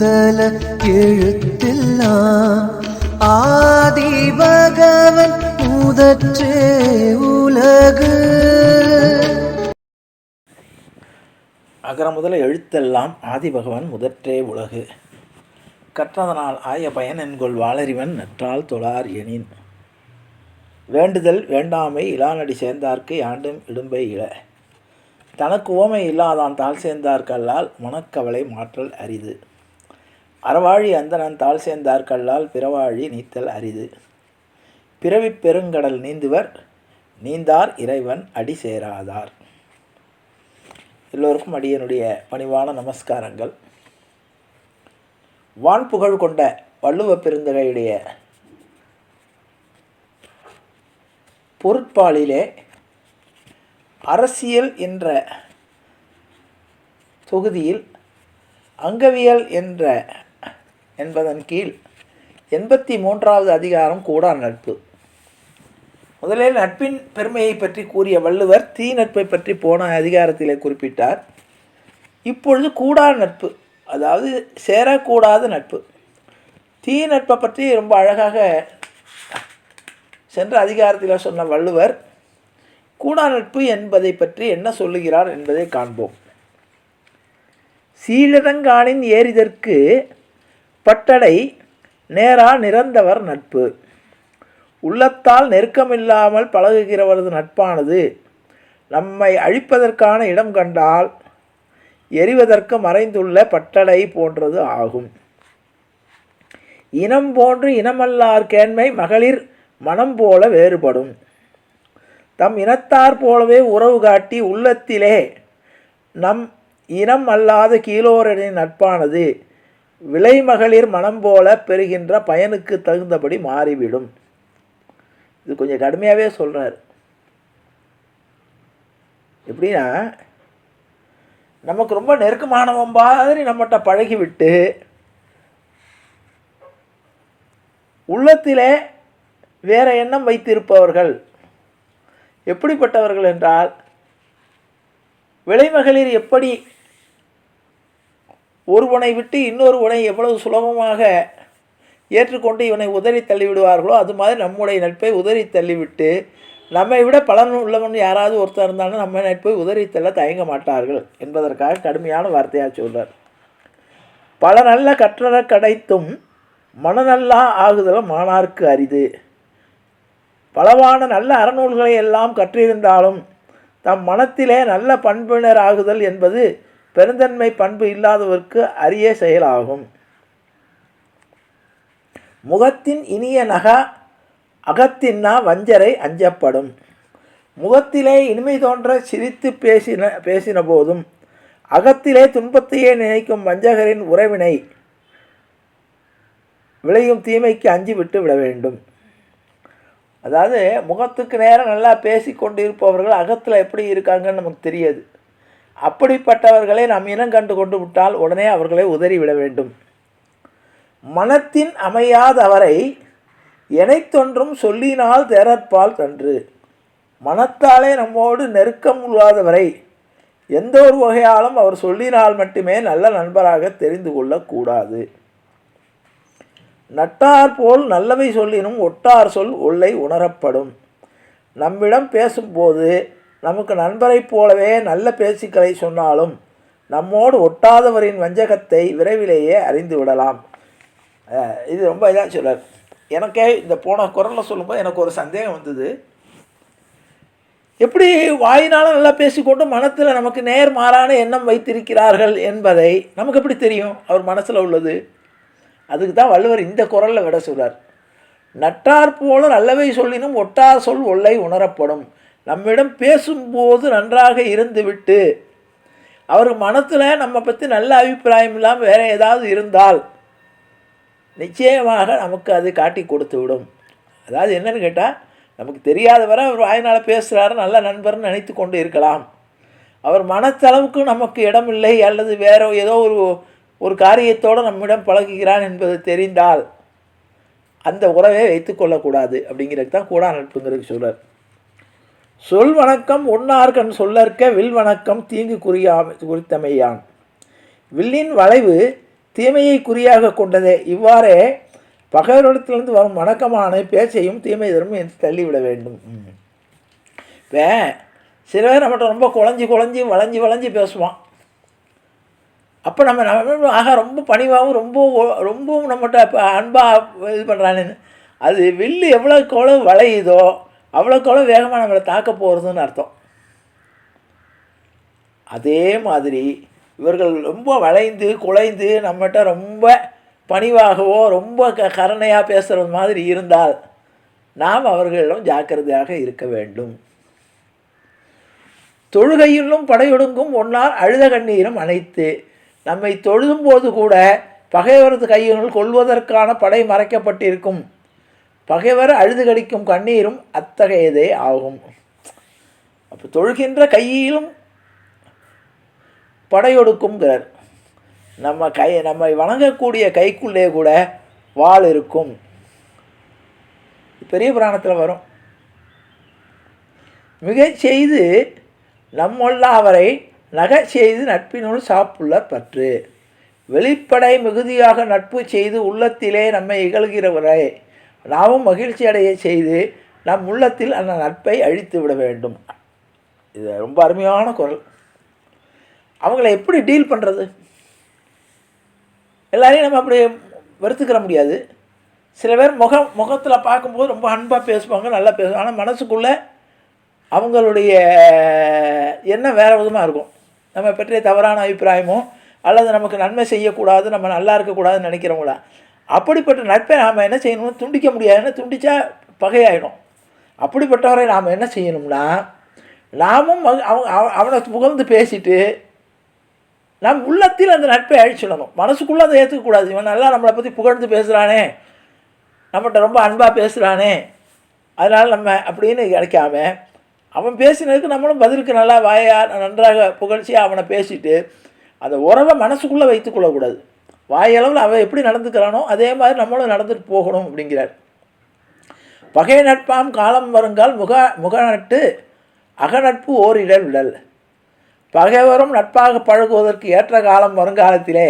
முதல எழுத்தெல்லாம் ஆதி பகவன் முதற்றே உலகு. அகர முதல எழுத்தெல்லாம் ஆதிபகவன் முதற்றே உலகு. கற்றதனால் ஆய பயன் என்கொள் வாளறிவன் நற்றால் தொழார் எனின். வேண்டுதல் வேண்டாமை இலானடி சேர்ந்தார்க்கு யாண்டும் இடும்பை இல தனக்கு ஓமை இல்லாதான் தாழ் சேர்ந்தார்கல்லால் மனக்கவலை மாற்றல் அரிது. அறவாழி அந்தனன் தாழ் சேர்ந்தார்கல்லால் பிறவாழி நீத்தல் அரிது. பிறவி பெருங்கடல் நீந்துவர் நீந்தார் இறைவன் அடி சேராதார். எல்லோருக்கும் அடியனுடைய பணிவான நமஸ்காரங்கள். வான் புகழ் கொண்ட வள்ளுவ பெருந்தகையுடைய பொருட்பாலிலே அரசியல் என்ற தொகுதியில் அங்கவியல் என்ற என்பதன் கீழ் எண்பத்தி மூன்றாவது அதிகாரம் கூடா நட்பு. முதலில் நட்பின் பெருமையை பற்றி கூறிய வள்ளுவர் தீ நட்பை பற்றி போன அதிகாரத்திலே குறிப்பிட்டார். இப்பொழுது கூடா நட்பு அதாவது சேரக்கூடாத நட்பு. தீ நட்பை பற்றி ரொம்ப அழகாக சென்ற அதிகாரத்தில் சொன்ன வள்ளுவர் கூடா நட்பு என்பதை பற்றி என்ன சொல்லுகிறார் என்பதை காண்போம். சீலதங்கானின் ஏறிதற்கு பட்டடை நேரா நிறந்தவர் நட்பு. உள்ளத்தால் நெருக்கமில்லாமல் பழகுகிறவரது நட்பானது நம்மை அழிப்பதற்கான இடம் கண்டால் எரிவதற்கு மறைந்துள்ள பட்டடை போன்றது ஆகும். இனம் போன்று இனமல்லார் கேண்மை மகளிர் மனம் போல வேறுபடும். தம் இனத்தார் போலவே உறவு காட்டி உள்ளத்திலே நம் இனம் அல்லாத கீழோரனின் நட்பானது விலைமகளிர் மனம் போல பெறுகின்ற பயனுக்கு தகுந்தபடி மாறிவிடும். இது கொஞ்சம் கடுமையாகவே சொல்கிறார் எப்படின்னா நமக்கு ரொம்ப நெருக்கமானவன் மாதிரி நம்மகிட்ட பழகிவிட்டு உள்ளத்திலே வேற எண்ணம் வைத்திருப்பவர்கள் எப்படிப்பட்டவர்கள் என்றால் விலைமகளிர் எப்படி ஒருவனை விட்டு இன்னொருவனை எவ்வளவு சுலபமாக ஏற்றுக்கொண்டு இவனை உதறி தள்ளிவிடுவார்களோ அது மாதிரி நம்முடைய நட்பை உதறி தள்ளிவிட்டு நம்மை விட பலன் உள்ளவன் யாராவது ஒருத்தர் இருந்தாலும் நம்ம நட்பை உதறி தள்ள தயங்க மாட்டார்கள் என்பதற்காக கடுமையான வார்த்தையாக சொல்றார். பல நல்ல கற்றற கிடைத்தும் மனநல்லா ஆகுதலும் மாணார்க்கு அரிது. பலவான நல்ல அறநூல்களை எல்லாம் கற்றிருந்தாலும் தம் மனத்திலே நல்ல பண்பினர் ஆகுதல் என்பது பெருந்தன்மை பண்பு இல்லாதவர்க்கு அரிய செயலாகும். முகத்தின் இனிய நகா அகத்தின்னா வஞ்சரை அஞ்சப்படும். முகத்திலே இனிமை தோன்ற சிரித்து பேசின பேசின போதும் அகத்திலே துன்பத்தையே நினைக்கும் வஞ்சகரின் உறவினை விளையும் தீமைக்கு அஞ்சு விட்டு விட வேண்டும். அதாவது முகத்துக்கு நேரம் நல்லா பேசி கொண்டு இருப்பவர்கள் அகத்தில் எப்படி இருக்காங்கன்னு நமக்கு தெரியாது. அப்படிப்பட்டவர்களை நாம் இனம் கண்டு கொண்டு விட்டால் உடனே அவர்களை உதறிவிட வேண்டும். மனத்தின் அமையாதவரை எனைத்தொன்றும் சொல்லினால் தேரற்பால் தன்று. மனத்தாலே நம்மோடு நெருக்கம் உள்ளாதவரை எந்த ஒரு வகையாலும் அவர் சொல்லினால் மட்டுமே நல்ல நண்பராக தெரிந்து கொள்ளக்கூடாது. நட்டார் போல் நல்லவை சொல்லினும் ஒட்டார் சொல் உள்ளே உணரப்படும். நம்மிடம் பேசும்போது நமக்கு நண்பரைப் போலவே நல்ல பேச்சுக்களை சொன்னாலும் நம்மோடு ஒட்டாதவரின் வஞ்சகத்தை விரைவிலேயே அறிந்து விடலாம். இது ரொம்ப இதாக சொல்றார். எனக்கே இந்த போன குரலில் சொல்லும்போது எனக்கு ஒரு சந்தேகம் வந்தது. எப்படி வாயினால் நல்லா பேசிக்கொண்டு மனத்தில் நமக்கு நேர்மாறான எண்ணம் வைத்திருக்கிறார்கள் என்பதை நமக்கு எப்படி தெரியும்? அவர் மனசில் உள்ளது. அதுக்கு தான் வள்ளுவர் இந்த குரலில் விட சொல்கிறார் நட்டார் போல நல்லவை சொல்லினும் ஒட்டார் சொல் ஒல்லை உணரப்படும். நம்மிடம் பேசும்போது நன்றாக இருந்துவிட்டு அவர் மனத்தில் நம்ம பற்றி நல்ல அபிப்பிராயம் இல்லாமல் வேறு ஏதாவது இருந்தால் நிச்சயமாக நமக்கு அது காட்டி கொடுத்து விடும். அதாவது என்னன்னு கேட்டால் நமக்கு தெரியாதவரை அவர் வாயினால் பேசுகிறாரு நல்ல நண்பர்னு நினைத்து கொண்டு இருக்கலாம். அவர் மனத்தளவுக்கு நமக்கு இடமில்லை அல்லது வேற ஏதோ ஒரு ஒரு காரியத்தோடு நம்மிடம் பழகுகிறான் என்பது தெரிந்தால் அந்த உறவை வைத்துக்கொள்ளக்கூடாது அப்படிங்கிறது தான் கூட நட்புங்கிறது சொல்கிறார் சொல் வணக்கம் உன்னார்கண் சொல்லற்க வில் வணக்கம் தீங்கு குறியா குறித்தமையான். வில்லின் வளைவு தீமையை குறியாக கொண்டதே. இவ்வாறே பகைவரிடத்திலிருந்து வரும் வணக்கமான பேச்சையும் தீமை தரும் என்று தள்ளிவிட வேண்டும். இப்போ சில பேர் நம்மகிட்ட ரொம்ப குழஞ்சி குழஞ்சி வளைஞ்சி வளைஞ்சி பேசுவான். அப்போ நம்ம நம்ம ஆக ரொம்ப பணிவாகவும் ரொம்ப ரொம்பவும் நம்மகிட்ட இப்போ அன்பாக இது பண்ணுறானுன்னு அது வில்லு எவ்வளோக்கு எவ்வளோ வளையுதோ அவ்வளோக்கு அவ்வளோ வேகமாக நம்மளை தாக்க போகிறதுன்னு அர்த்தம். அதே மாதிரி இவர்கள் ரொம்ப வளைந்து குலைந்து நம்மகிட்ட ரொம்ப பணிவாகவோ ரொம்ப க கருணையாக பேசுகிறது மாதிரி இருந்தால் நாம் அவர்களிடம் ஜாக்கிரதையாக இருக்க வேண்டும். தொழுகையிலும் படையொடுங்கும் ஒன்றால் அழுத கண்ணீரும் அனைத்து நம்மை தொழுதும் போது கூட பகைவரது கையினுள் கொள்வதற்கான படை மறைக்கப்பட்டிருக்கும். பகைவர் அழுது கடிக்கும் கண்ணீரும் அத்தகையதே ஆகும். அப்போ தொழுகின்ற கையிலும் படையொடுக்கும்ங்கிறார். நம்ம கை நம்மை வணங்கக்கூடிய கைக்குள்ளே கூட வாள் இருக்கும். பெரிய புராணத்தில் வரும். மிகச் செய்து நம்மொல்ல அவரை நகை செய்து நட்பினுள் சாப்புள்ள பற்று. வெளிப்படை மிகுதியாக நட்பு செய்து உள்ளத்திலே நம்மை இகழ்கிறவரை. நாமும் மகிழ்ச்சி அடைய செய்து நம் உள்ளத்தில் அந்த நட்பை அழித்து விட வேண்டும். இது ரொம்ப அருமையான குரல். அவங்கள எப்படி டீல் பண்ணுறது எல்லாரையும் நம்ம அப்படி வெறுத்துக்கிற முடியாது. சில பேர் முகம் முகத்தில் பார்க்கும்போது ரொம்ப அன்பாக பேசுவாங்க நல்லா பேசுவாங்க. ஆனால் மனசுக்குள்ளே அவங்களுடைய எண்ணம் வேறு விதமாக இருக்கும். நம்ம பற்றிய தவறான அபிப்பிராயமோ அல்லது நமக்கு நன்மை செய்யக்கூடாது நம்ம நல்லா இருக்கக்கூடாதுன்னு நினைக்கிறவங்களா? அப்படிப்பட்ட நட்பை நாம் என்ன செய்யணும்னு துண்டிக்க முடியாதுன்னு துண்டிச்சா பகையாயிடும். அப்படிப்பட்டவரை நாம் என்ன செய்யணும்னா நாமும் மக- அவனை புகழ்ந்து பேசிட்டு நம் உள்ளத்தில் அந்த நட்பை அழிச்சிடணும். மனசுக்குள்ளே அதை ஏற்றுக்கக்கூடாது இவன் நல்லா நம்மளை பற்றி புகழ்ந்து பேசுகிறானே நம்மகிட்ட ரொம்ப அன்பாக பேசுகிறானே அதனால் நம்ம அப்படின்னு கிடைக்காம அவன் பேசினதுக்கு நம்மளும் பதிலுக்கு நல்லா வாயா நன்றாக புகழ்ச்சியாக அவனை பேசிட்டு அந்த உறவை மனசுக்குள்ளே வைத்துக்கொள்ளக்கூடாது வாயளவில் அவன் எப்படி நடந்துக்கிறானோ அதே மாதிரி நம்மளும் நடந்துட்டு போகணும் அப்படிங்கிறார். பகை நட்பாம் காலம் வருங்கால் முக முக நட்டு அகநட்பு ஓரிடல் விடல் பகைவரும் நட்பாக பழகுவதற்கு ஏற்ற காலம் வருங்காலத்திலே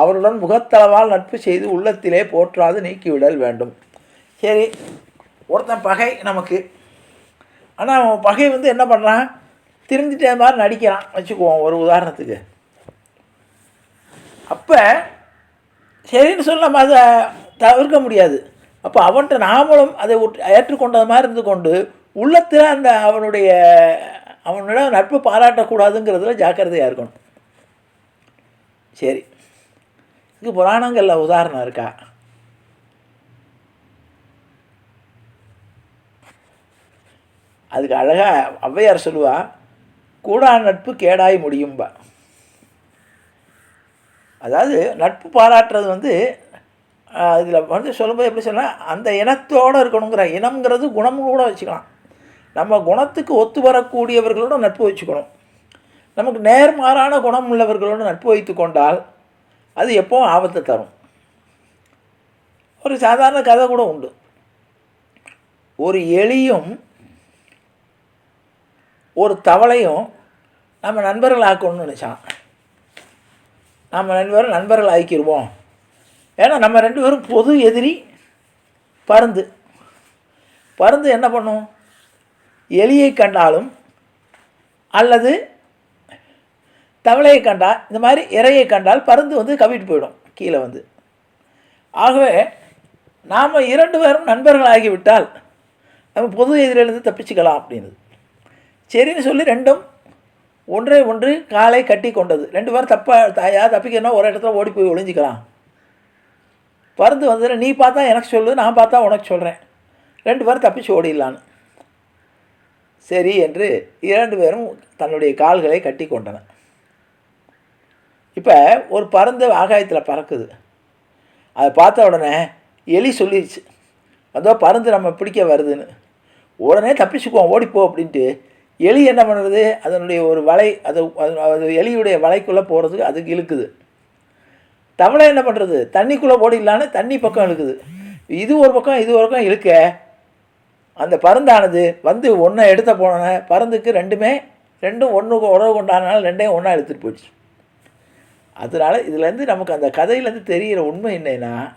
அவருடன் முகத்தளவால் நட்பு செய்து உள்ளத்திலே போற்றாது நீக்கிவிடல் வேண்டும். சரி ஒருத்தன் பகை நமக்கு. ஆனால் அவன் பகை வந்து என்ன பண்ணுறான் தெரிஞ்சிட்டே மாதிரி நடிக்கிறான். வச்சுக்குவோம் ஒரு உதாரணத்துக்கு. அப்போ சரின்னு சொல்ல நம்ம அதை தவிர்க்க முடியாது. அப்போ அவன்கிட்ட நாமளும் அதை ஏற்றுக்கொண்டது மாதிரி இருந்து கொண்டு உள்ளத்தில் அந்த அவனுடைய அவனோட நட்பு பாராட்டக்கூடாதுங்கிறதுல ஜாக்கிரதையாக இருக்கணும். சரி. இதுக்கு புராணங்களில் உதாரணம் இருக்கா? அதுக்கு அழகாக ஔவையார் சொல்லுவா கூடா நட்பு கேடாய் முடியும்பா. அதாவது நட்பு பாராட்டுறது வந்து இதில் வந்து சொல்லும்போது எப்படி சொன்னால் அந்த இனத்தோடு இருக்கணுங்கிற இனம்ங்கிறது குணமும் கூட வச்சுக்கலாம். நம்ம குணத்துக்கு ஒத்து வரக்கூடியவர்களோட நட்பு வச்சுக்கணும். நமக்கு நேர்மாறான குணம் உள்ளவர்களோட நட்பு வைத்து கொண்டால் அது எப்போவும் ஆபத்தை தரும். ஒரு சாதாரண கதை கூட உண்டு. ஒரு எலியும் ஒரு தவளையும் நம்ம நண்பர்கள் ஆக்கணும்னு நினச்சான். நம்ம ரெண்டு பேரும் நண்பர்கள் ஆக்கிடுவோம் ஏன்னா நம்ம ரெண்டு பேரும் பொது எதிரி பருந்து. பருந்து என்ன பண்ணும்? எலியை கண்டாலும் அல்லது தவளையை கண்டால் இந்த மாதிரி இறையை கண்டால் பருந்து வந்து கவிட்டு போயிடும் கீழே வந்து. ஆகவே நாம் இரண்டு பேரும் நண்பர்கள் ஆகிவிட்டால் நம்ம பொது எதிரிலிருந்து தப்பிச்சுக்கலாம் அப்படின்னு சரின்னு சொல்லி ரெண்டும் ஒன்றை ஒன்று காலை கட்டி கொண்டது. ரெண்டு பேரும் தப்பா தாயா தப்பிக்கணும் ஒரு இடத்துல ஓடி போய் ஒளிஞ்சிக்கலாம். பருந்து வந்து நீ பார்த்தா எனக்கு சொல்லு நான் பார்த்தா உனக்கு சொல்கிறேன் ரெண்டு பேரும் தப்பிச்சு ஓடிடலான்னு. சரி என்று இரண்டு பேரும் தன்னுடைய கால்களை கட்டி கொண்டன இப்போ ஒரு பருந்து ஆகாயத்தில் பறக்குது. அதை பார்த்த உடனே எலி சொல்லிடுச்சு அதோ பருந்து நம்ம பிடிக்க வருதுன்னு. உடனே தப்பிச்சுக்குவோம் ஓடிப்போ அப்படின்ட்டு எலி என்ன பண்ணுறது அதனுடைய ஒரு வலை அது அது- எலியுடைய வலைக்குள்ளே போகிறதுக்கு அதுக்கு இழுக்குது. தவளை என்ன பண்ணுறது தண்ணிக்குள்ளே ஓடிடலான்னு தண்ணி பக்கம் இழுக்குது. இது ஒரு பக்கம் இது ஒரு பக்கம் இழுக்க அந்த பருந்தானது வந்து ஒன்றை எடுத்த போன பருந்துக்கு ரெண்டுமே ரெண்டும் ஒன்று உறவு கொண்டானால ரெண்டையும் ஒன்றா எடுத்துகிட்டு போயிடுச்சு. அதனால் இதுலேருந்து நமக்கு அந்த கதையிலேருந்து தெரிகிற உண்மை என்னன்னா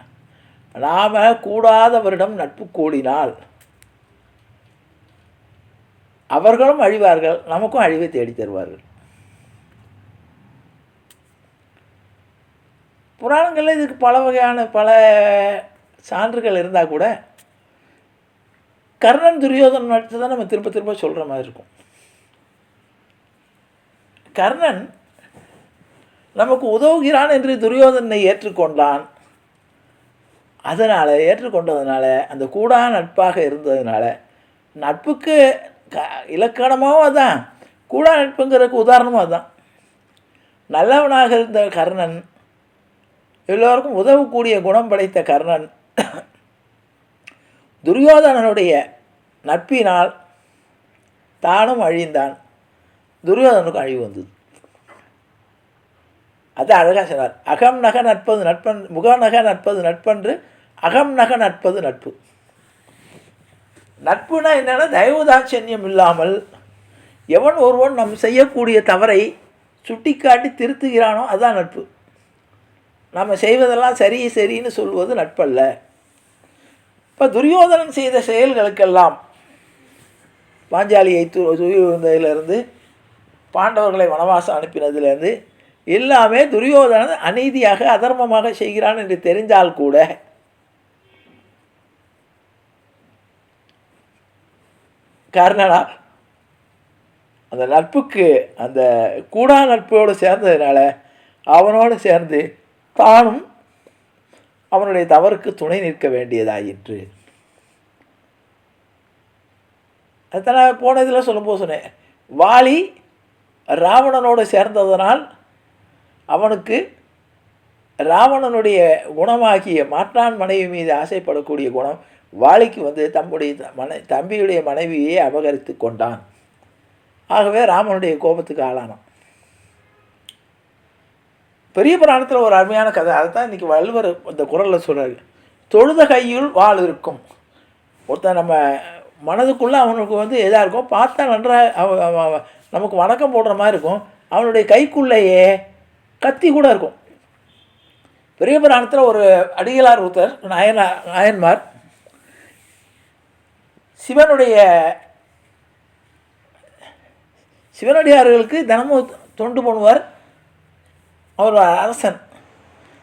நாம் கூடாதவரிடம் நட்பு கூடினால் அவர்களும் அழிவார்கள் நமக்கும் அழிவை தேடி தருவார்கள். புராணங்களில் இதுக்கு பல வகையான பல சான்றுகள் இருந்தால் கூட கர்ணன் துரியோதன் நடித்து தான் நம்ம திரும்ப திரும்ப சொல்கிற மாதிரி இருக்கும். கர்ணன் நமக்கு உதவுகிறான் என்று துரியோதனை ஏற்றுக்கொண்டான். அதனால் ஏற்றுக்கொண்டதுனால அந்த கூடா நட்பாக இருந்ததுனால நட்புக்கு க இலக்கணமாகவும் அதான். கூடா நட்புங்கிறதுக்கு உதாரணமும் அதுதான் நல்லவனாக இருந்த கர்ணன் எல்லோருக்கும் உதவக்கூடிய குணம் படைத்த கர்ணன் துரியோதனனுடைய நட்பினால் தானும் அழிந்தான். துரியோதனுக்கும் அழிவு வந்தது. அது அழகாக சொன்னார். அகம் நக நட்பது நட்பன் முகநக நட்பது நட்பன்று அகம் நக நட்பது நட்பு. நட்புனா என்னென்னா தயவுதாட்சண்யம் இல்லாமல் எவன் ஒருவன் நம் செய்யக்கூடிய தவறை சுட்டிக்காட்டி திருத்துகிறானோ அதுதான் நட்பு. நம்ம செய்வதெல்லாம் சரி சரின்னு சொல்வது நட்பல்ல. இப்போ துரியோதனன் செய்த செயல்களுக்கெல்லாம் பாஞ்சாலியை து துயிலிருந்து பாண்டவர்களை வனவாசம் அனுப்பினதுலேருந்து எல்லாமே துரியோதனன் அநீதியாக அதர்மமாக செய்கிறான் என்று தெரிஞ்சால் கூட கர்ணனா? அந்த நட்புக்கு அந்த கூடா நட்போடு சேர்ந்ததுனால அவனோடு சேர்ந்து தானும் அவனுடைய தவறுக்கு துணை நிற்க வேண்டியதாயிற்று அதான் போன இதில் சொல்லும்போது சொன்னேன் வாலி ராவணனோடு சேர்ந்ததனால் அவனுக்கு ராவணனுடைய குணமாகிய மாற்றான் மனைவி மீது ஆசைப்படக்கூடிய குணம் வாளிக்கு வந்து தம்முடைய மனை தம்பியுடைய மனைவியை அபகரித்து கொண்டான். ஆகவே ராமனுடைய கோபத்துக்கு ஆளானான். பெரிய புராணத்தில் ஒரு அருமையான கதை அதை தான் இன்றைக்கி வள்ளுவர் இந்த குரலில் சொல்கிறார் தொழுத கையுள் வாள் இருக்கும். ஒருத்தன் நம்ம மனதுக்குள்ளே அவனுக்கு வந்து எதாக இருக்கும் பார்த்தா நன்றாக அவன் நமக்கு வணக்கம் போடுற மாதிரி இருக்கும். அவனுடைய கைக்குள்ளேயே கத்தி கூட இருக்கும். பெரிய புராணத்தில் ஒரு அடிகளார் ஒருத்தர் நாயனா நாயன்மார் சிவனுடைய சிவனடியார்களுக்கு தினமும் தொண்டு பண்ணுவார் அவர் அரசன்.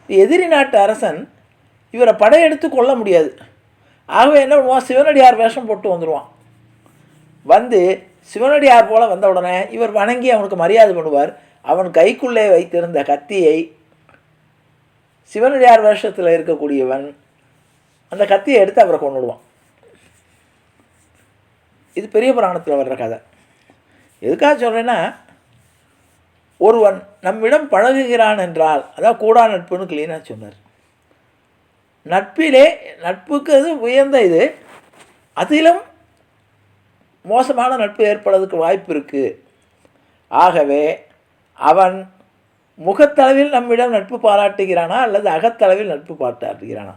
எதிரி நாட்டு அரசன் இவரை படையெடுத்து கொள்ள முடியாது. ஆகவே என்ன பண்ணுவான்? சிவனடியார் வேஷம் போட்டு வந்துடுவான் வந்து சிவனடியார் போல் வந்த உடனே இவர் வணங்கி அவனுக்கு மரியாதை பண்ணுவார். அவன் கைக்குள்ளே வைத்திருந்த கத்தியை சிவனடியார் வேஷத்தில் இருக்கக்கூடியவன் அந்த கத்தியை எடுத்து அவரை கொண்டுடுவான் இது பெரிய புராணத்தில் வர்ற கதை. எதுக்காக சொல்கிறேன்னா ஒருவன் நம்மிடம் பழகுகிறான் என்றால் அதான் கூடா நட்புன்னு கிளீனாக சொன்னார். நட்பிலே நட்புக்கு அது உயர்ந்த இது. அதிலும் மோசமான நட்பு ஏற்படுறதுக்கு வாய்ப்பு இருக்குது ஆகவே அவன் முகத்தளவில் நம்மிடம் நட்பு பாராட்டுகிறானா அல்லது அகத்தளவில் நட்பு பாராட்டுகிறானா?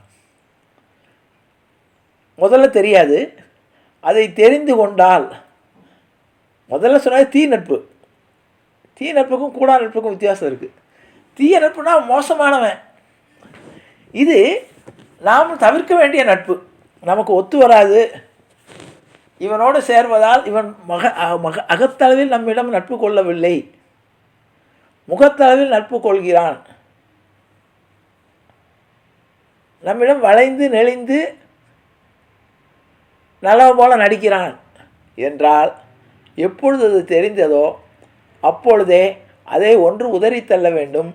முதல்ல தெரியாது. அதை தெரிந்து கொண்டால் முதல்ல சொன்னது தீ நட்பு. தீ நட்புக்கும் கூடா நட்புக்கும் வித்தியாசம் இருக்குது தீய நட்புனா மோசமானவன். இது நாம் தவிர்க்க வேண்டிய நட்பு. நமக்கு ஒத்து வராது. இவனோடு சேர்வதால் இவன் மக அ- மக அகத்தளவில் நம்மிடம் நட்பு கொள்ளவில்லை. முகத்தளவில் நட்பு கொள்கிறான். நம்மிடம் வளைந்து நெளிந்து நல்லவன் போல நடிக்கிறான். என்றால் எப்பொழுது அது தெரிந்ததோ அப்பொழுதே அதை ஒன்று உதறி தள்ள வேண்டும்.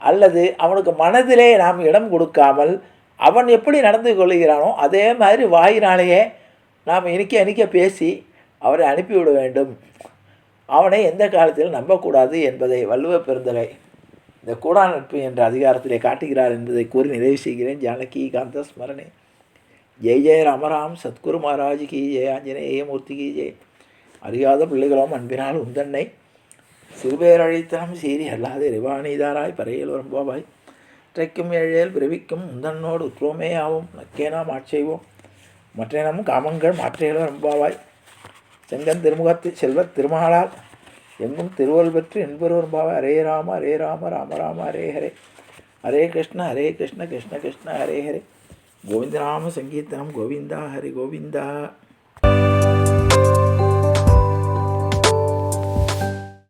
அல்லது அவனுக்கு மனதிலே நாம் இடம் கொடுக்காமல் அவன் எப்படி நடந்து கொள்கிறானோ அதே மாதிரி வாயினாலேயே நாம் இனிக்க இனிக்க பேசி அவரை அனுப்பிவிட வேண்டும். அவனை எந்த காலத்திலும் நம்பக்கூடாது என்பதை வள்ளுவ பெருந்தகை இந்த கூடா நட்பு என்ற அதிகாரத்திலே காட்டுகிறார் என்பதை கூறி நிறைவு செய்கிறேன். ஜானகி காந்த ஸ்மரணே. ஜெய் ஜெய ராமராம் சத்குரு மகாராஜ் கி ஜெய ஆஞ்சநேய மூர்த்தி கி ஜெய் அறியாத பிள்ளைகளும் அன்பினால் உந்தன்னை சிறுபேரழித்தனம் சீரி அல்லாது ரிவாணிதாராய் பறையில் வரும்பாவாய் இற்றைக்கும் ஏழேல் பிறவிக்கும் உந்தன்னோடு உற்றோமே ஆவோம் நக்கேனாம் ஆட்செய்வோம் மற்றேனமும் காமங்கள் மாற்றையில் வரும்பாவாய் செங்கன் திருமுகத்து செல்வத் திருமகளால் எங்கும் திருவள் பெற்று என்பொருவர் பாவ ஹரே ராம ஹரே ராம ராம ராம ஹரே ஹரே ஹரே கிருஷ்ண ஹரே கிருஷ்ண கிருஷ்ண கிருஷ்ண ஹரே ஹரே கோவிந்தநாம சங்கீர்த்தனம் கோவிந்தா ஹரி கோவிந்தா